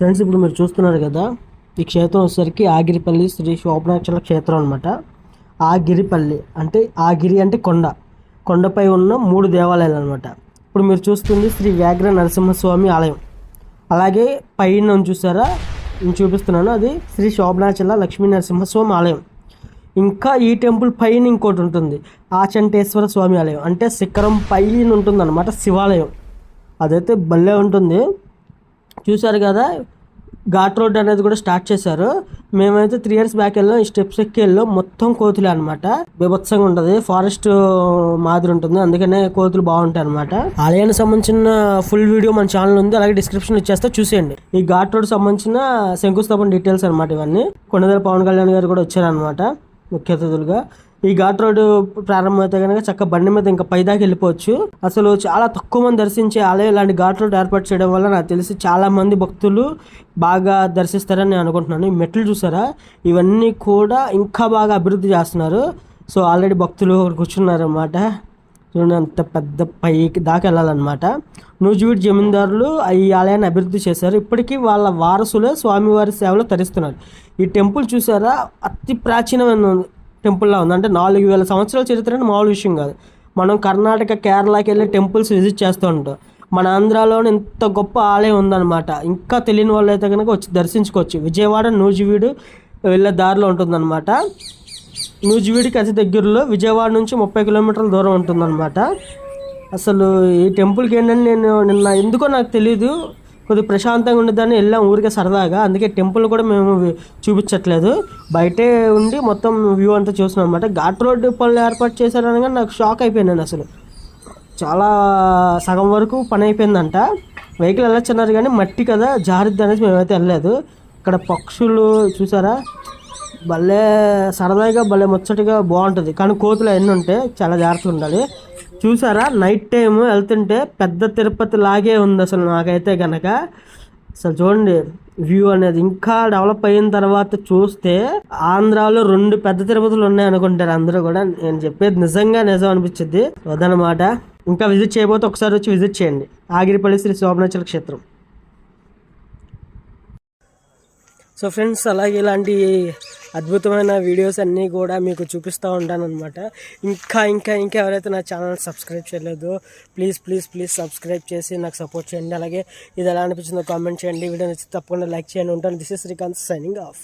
Friends ఇప్పుడు మీరు చూస్తున్నారు కదా ఈ క్షేత్రం వచ్చేసరికి ఆగిరిపల్లి శ్రీ శోభనాక్షల క్షేత్రం అనమాట ఆగిరిపల్లి అంటే ఆగిరి అంటే కొండ. కొండపై ఉన్న మూడు దేవాలయాలు అనమాట ఇప్పుడు మీరు చూస్తుంది శ్రీ వ్యాఘ్ర నరసింహస్వామి ఆలయం. అలాగే పైన చూసారా? నేను చూపిస్తున్నాను అది శ్రీ శోభనాచల లక్ష్మీ నరసింహస్వామి ఆలయం. ఇంకా ఈ టెంపుల్ పైన ఇంకోటి ఉంటుంది ఆచంటేశ్వర స్వామి ఆలయం. అంటే శిఖరం పైన ఉంటుంది అనమాట శివాలయం. అదైతే భలే ఉంటుంది. చూశారు కదా? ఘాట్ రోడ్ అనేది కూడా స్టార్ట్ చేశారు. మేమైతే త్రీ ఇయర్స్ బ్యాక్ వెళ్ళాం. ఈ స్టెప్స్ ఎక్కి వెళ్ళాం. మొత్తం కోతులే అనమాట బీభత్సంగా ఉంటుంది ఫారెస్ట్ మాదిరి ఉంటుంది. అందుకనే కోతులు బాగుంటాయి అనమాట ఆలయానికి సంబంధించిన ఫుల్ వీడియో మన ఛానల్ ఉంది. అలాగే డిస్క్రిప్షన్ ఇచ్చేస్తే. చూసేయండి. ఈ ఘాట్ రోడ్ సంబంధించిన శంకుస్థాపన డీటెయిల్స్ అనమాట ఇవన్నీ. కొండదల పవన్ కళ్యాణ్ గారు కూడా వచ్చారనమాట ముఖ్య అతిథులుగా. ఈ ఘాట్ రోడ్డు ప్రారంభమైతే కనుక చక్క బండి మీద ఇంకా పైదాకి వెళ్ళిపోవచ్చు. అసలు చాలా తక్కువ మంది దర్శించే ఆలయం ఇలాంటి ఘాట్ రోడ్ ఏర్పాటు చేయడం వల్ల నాకు తెలిసి చాలా మంది భక్తులు బాగా దర్శిస్తారని నేను అనుకుంటున్నాను. ఈ మెట్లు చూసారా? ఇవన్నీ కూడా ఇంకా బాగా అభివృద్ధి చేస్తున్నారు. సో ఆల్రెడీ భక్తులు కూర్చున్నారు అన్నమాట చూడండి అంత పెద్ద పైకి దాకా వెళ్ళాలన్నమాట. నూజివీడు జమీందారులు ఈ ఆలయాన్ని అభివృద్ధి చేశారు. ఇప్పటికీ వాళ్ళ వారసులే స్వామివారి సేవలో తరిస్తున్నారు. ఈ టెంపుల్ చూసారా? అతి ప్రాచీనమైన టెంపుల్లా ఉంది. అంటే నాలుగు వేల సంవత్సరాల చరిత్ర అంటే మామూలు విషయం కాదు. మనం కర్ణాటక కేరళకి వెళ్ళి టెంపుల్స్ విజిట్ చేస్తూ ఉంటాం. మన ఆంధ్రాలోనే ఇంత గొప్ప ఆలయం ఉందన్నమాట. ఇంకా తెలియని వాళ్ళు అయితే కనుక వచ్చి దర్శించుకోవచ్చు. విజయవాడ నూజివీడు వెళ్ళే దారిలో ఉంటుందన్నమాట. నూజివీడికి అతి దగ్గరలో విజయవాడ నుంచి ముప్పై కిలోమీటర్ల దూరం ఉంటుందన్నమాట. అసలు ఈ టెంపుల్కి ఏంటంటే నేను నిన్న ఎందుకో నాకు తెలియదు కొద్దిగా ప్రశాంతంగా ఉండేదాన్ని వెళ్ళాం ఊరికే సరదాగా. అందుకే టెంపుల్ కూడా మేము చూపించట్లేదు. బయటే ఉండి మొత్తం వ్యూ అంతా చూసినాం అనమాట ఘాట్ రోడ్డు పనులు ఏర్పాటు చేశారనగా నాకు షాక్ అయిపోయినాను అసలు. చాలా సగం వరకు పని అయిపోయిందంట. వెహికల్ వెళ్ళొచ్చున్నారు కానీ మట్టి కదా జారిద్ది అనేసి మేమైతే వెళ్ళలేదు. ఇక్కడ పక్షులు చూసారా? భలే సరదాగా భలే ముచ్చటగా బాగుంటుంది. కానీ కోతులు ఎన్ని ఉంటాయి చాలా జాగ్రత్తగా ఉండాలి. చూసారా? నైట్ టైం వెళ్తుంటే పెద్ద తిరుపతి లాగే ఉంది అసలు నాకైతే కనుక అసలు చూడండి వ్యూ అనేది ఇంకా డెవలప్ అయిన తర్వాత చూస్తే ఆంధ్రాలో రెండు పెద్ద తిరుపతులు ఉన్నాయి అనుకుంటారు అందరూ కూడా. నేను చెప్పేది నిజంగా నిజం అనిపించింది వద్దనమాట ఇంకా విజిట్ చేయబోతే ఒకసారి వచ్చి విజిట్ చేయండి. ఆగిరిపల్లి శ్రీ శోభనాచల క్షేత్రం. సో ఫ్రెండ్స్ అలాగే ఇలాంటి అద్భుతమైన వీడియోస్ అన్నీ కూడా మీకు చూపిస్తూ ఉంటాను అనమాట ఇంకా ఇంకా ఇంకా ఎవరైతే నా ఛానల్ సబ్స్క్రైబ్ చేయలేదో ప్లీజ్ ప్లీజ్ ప్లీజ్ సబ్స్క్రైబ్ చేసి నాకు సపోర్ట్ చేయండి. అలాగే ఇది ఎలా అనిపించిందో కామెంట్ చేయండి. వీడియో నచ్చి తప్పకుండా లైక్ చేయండి. ఉంటాను. This is Srikanth signing off.